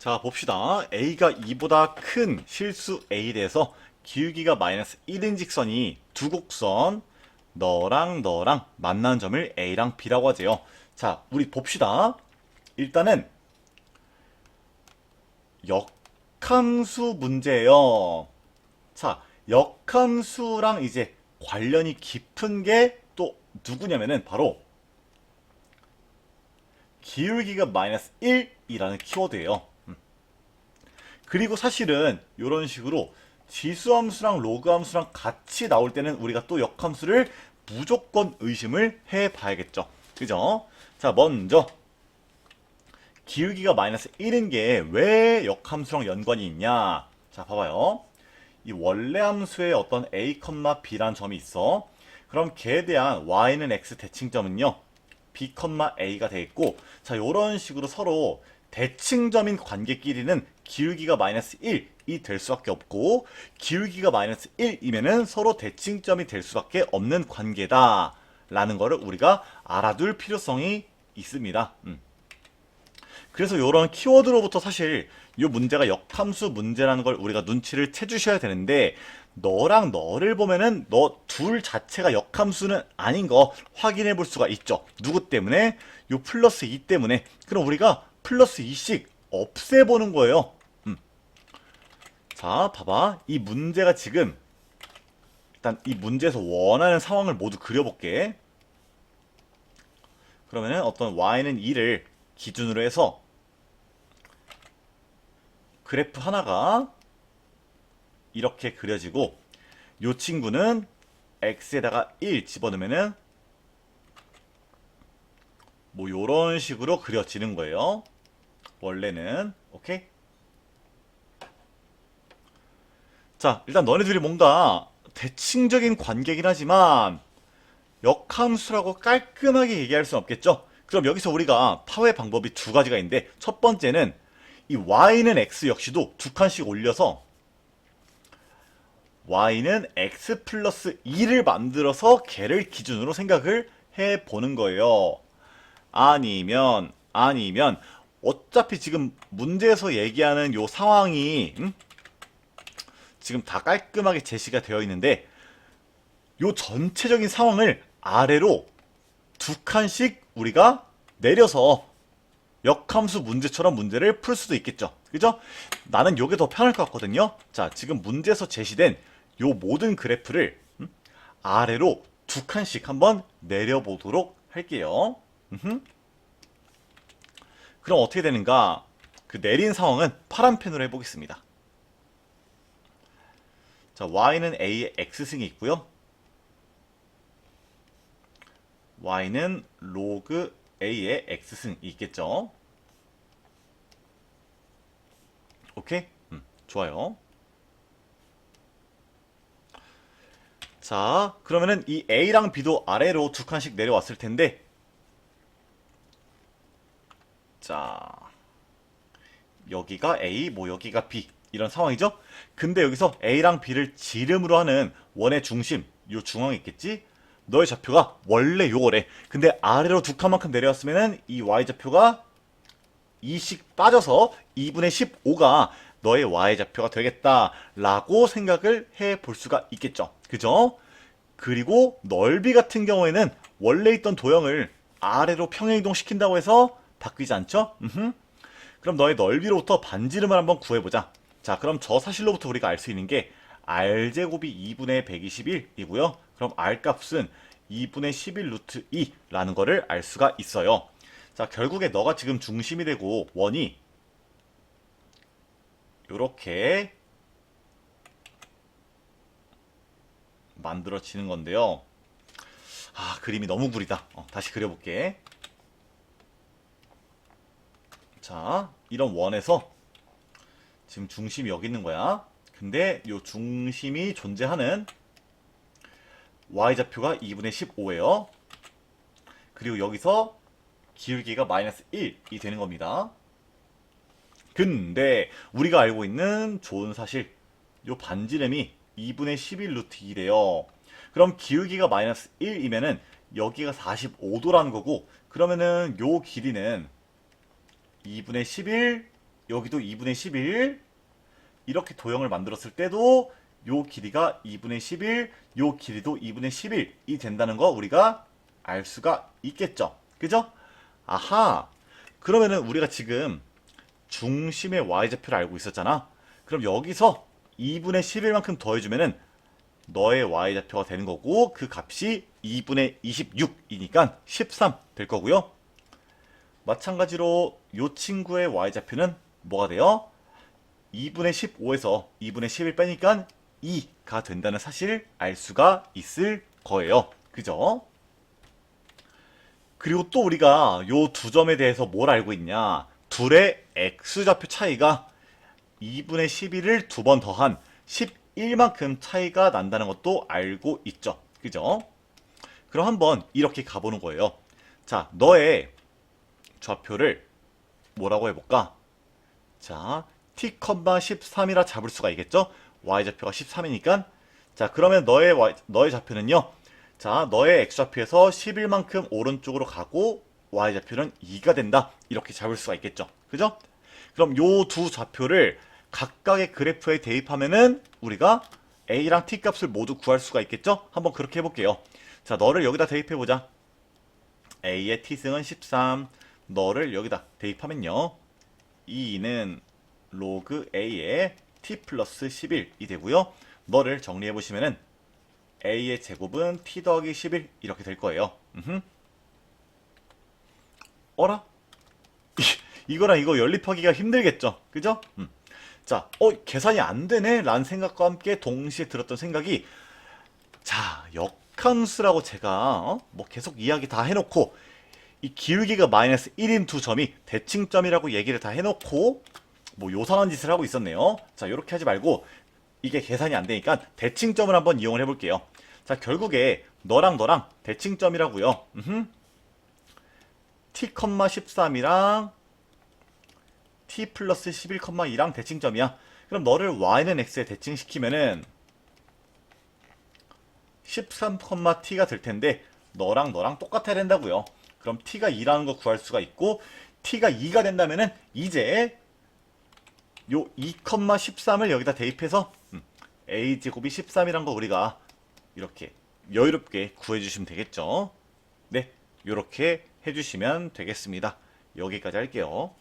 자 봅시다. a가 2보다 큰 실수 a에 대해서 기울기가 마이너스 1인 직선이 두 곡선 너랑 너랑 만나는 점을 a랑 b라고 하재요. 자 우리 봅시다. 일단은 역함수 문제예요. 자 역함수랑 이제 관련이 깊은 게 또 누구냐면은 바로 기울기가 마이너스 1이라는 키워드예요. 음. 그리고 사실은 이런 식으로 지수함수랑 로그함수랑 같이 나올 때는 우리가 또 역함수를 무조건 의심을 해 봐야겠죠. 그죠? 자, 먼저 기울기가 마이너스 1인 게 왜 역함수랑 연관이 있냐? 자, 봐봐요. 이 원래 함수에 어떤 a, b란 점이 있어. 그럼 걔에 대한 y는 x 대칭점은요. b, a가 되겠고 자 요런 식으로 서로 대칭점인 관계끼리는 기울기가 마이너스 1이 될 수밖에 없고 기울기가 마이너스 1이면은 서로 대칭점이 될 수밖에 없는 관계다 라는 거를 우리가 알아둘 필요성이 있습니다 음. 그래서 요런 키워드로부터 사실 이 문제가 역함수 문제라는 걸 우리가 눈치를 채주셔야 되는데 너랑 너를 보면은 너 둘 자체가 역함수는 아닌 거 확인해 볼 수가 있죠. 누구 때문에? 요 플러스 2 때문에. 그럼 우리가 플러스 2씩 없애보는 거예요. 음. 자, 봐봐. 이 문제가 지금 일단 이 문제에서 원하는 상황을 모두 그려볼게. 그러면은 어떤 y는 2를 기준으로 해서 그래프 하나가 이렇게 그려지고 요 친구는 x에다가 1 집어넣으면은 뭐 요런 식으로 그려지는 거예요. 원래는 오케이? 자, 일단 너네들이 뭔가 대칭적인 관계긴 하지만 역함수라고 깔끔하게 얘기할 수는 없겠죠? 그럼 여기서 우리가 파괴 방법이 두 가지가 있는데 첫 번째는 이 y는 x 역시도 두 칸씩 올려서 y는 x 플러스 2를 만들어서 걔를 기준으로 생각을 해 보는 거예요. 아니면 아니면 어차피 지금 문제에서 얘기하는 요 상황이 음? 지금 다 깔끔하게 제시가 되어 있는데 요 전체적인 상황을 아래로 두 칸씩 우리가 내려서 역함수 문제처럼 문제를 풀 수도 있겠죠. 그죠? 나는 요게 더 편할 것 같거든요. 자, 지금 문제에서 제시된 요 모든 그래프를 음? 아래로 두 칸씩 한번 내려보도록 할게요. 음흠. 그럼 어떻게 되는가? 그 내린 상황은 파란 펜으로 해보겠습니다. 자, y는 a의 x승이 있고요. y는 로그 a의 x승이 있겠죠. 오케이? 음, 좋아요. 자, 그러면은 이 a랑 b도 아래로 두 칸씩 내려왔을 텐데 자, 여기가 A, 뭐 여기가 B 이런 상황이죠. 근데 여기서 A랑 B를 지름으로 하는 원의 중심, 요 중앙에 있겠지. 너의 좌표가 원래 요거래. 근데 아래로 두 칸만큼 내려왔으면은 이 Y 좌표가 2씩 빠져서 2분의 15가 너의 Y 좌표가 되겠다라고 생각을 해 볼 수가 있겠죠. 그죠? 그리고 넓이 같은 경우에는 원래 있던 도형을 아래로 평행이동 시킨다고 해서 바뀌지 않죠? 음흠. 그럼 너의 넓이로부터 반지름을 한번 구해보자. 자, 그럼 저 사실로부터 우리가 알 수 있는 게 r제곱이 2분의 121이고요. 그럼 r 값은 2분의 11 루트 2라는 거를 알 수가 있어요. 자, 결국에 너가 지금 중심이 되고 원이 요렇게 만들어지는 건데요. 아, 그림이 너무 구리다. 어, 다시 그려볼게. 자, 이런 원에서 지금 중심이 여기 있는 거야. 근데 요 중심이 존재하는 y좌표가 2분의 15예요. 그리고 여기서 기울기가 마이너스 1이 되는 겁니다. 근데 우리가 알고 있는 좋은 사실 요 반지름이 2분의 11 루트 2래요. 그럼 기울기가 마이너스 1이면은 여기가 45도라는 거고 그러면은 요 길이는 2분의 11 여기도 2분의 11 이렇게 도형을 만들었을 때도 요 길이가 2분의 11, 요 길이도 2분의 11이 된다는 거 우리가 알 수가 있겠죠. 그죠? 아하. 그러면은 우리가 지금 중심의 y좌표를 알고 있었잖아. 그럼 여기서 2분의 11만큼 더해주면은 너의 y좌표가 되는 거고 그 값이 2분의 26이니까 13 될 거고요. 마찬가지로 요 친구의 y좌표는 뭐가 돼요? 2분의 15에서 2분의 11 빼니까 2가 된다는 사실을 알 수가 있을 거예요. 그죠? 그리고 또 우리가 요 두 점에 대해서 뭘 알고 있냐? 둘의 x좌표 차이가 2분의 11을 두 번 더한 11만큼 차이가 난다는 것도 알고 있죠. 그죠? 그럼 한번 이렇게 가보는 거예요. 자, 너의 좌표를 뭐라고 해볼까? 자, t,13이라 잡을 수가 있겠죠? y좌표가 13이니까. 자, 그러면 너의 y, 너의 좌표는요. 자, 너의 x좌표에서 11만큼 오른쪽으로 가고 y좌표는 2가 된다. 이렇게 잡을 수가 있겠죠. 그죠? 그럼 요 두 좌표를 각각의 그래프에 대입하면은 우리가 a랑 t 값을 모두 구할 수가 있겠죠? 한번 그렇게 해볼게요. 자, 너를 여기다 대입해보자. a의 t승은 13, 너를 여기다 대입하면요. 2는 로그 a의 t 플러스 11이 되고요. 너를 정리해 보시면은 a의 제곱은 t 더하기 11 이렇게 될 거예요. 음흠. 어라? 이- 이거랑 이거 연립하기가 힘들겠죠? 그죠? 음. 자, 어 계산이 안 되네 라는 생각과 함께 동시에 들었던 생각이 자 역함수라고 제가 어? 뭐 계속 이야기 다 해놓고 이 기울기가 마이너스 1인 두 점이 대칭점이라고 얘기를 다 해놓고 뭐 요상한 짓을 하고 있었네요. 자, 이렇게 하지 말고 이게 계산이 안 되니까 대칭점을 한번 이용을 해볼게요. 자, 결국에 너랑 너랑 대칭점이라고요. 음흠. t,13이랑 t 플러스 11,2랑 대칭점이야. 그럼 너를 y는 x에 대칭시키면은 13,t가 될 텐데 너랑 너랑 똑같아야 된다고요. 그럼 t가 2라는 거 구할 수가 있고 t가 2가 된다면은 이제 요 2,13을 여기다 대입해서 음, a 제곱이 13이란 거 우리가 이렇게 여유롭게 구해 주시면 되겠죠. 네, 이렇게 해 주시면 되겠습니다. 여기까지 할게요.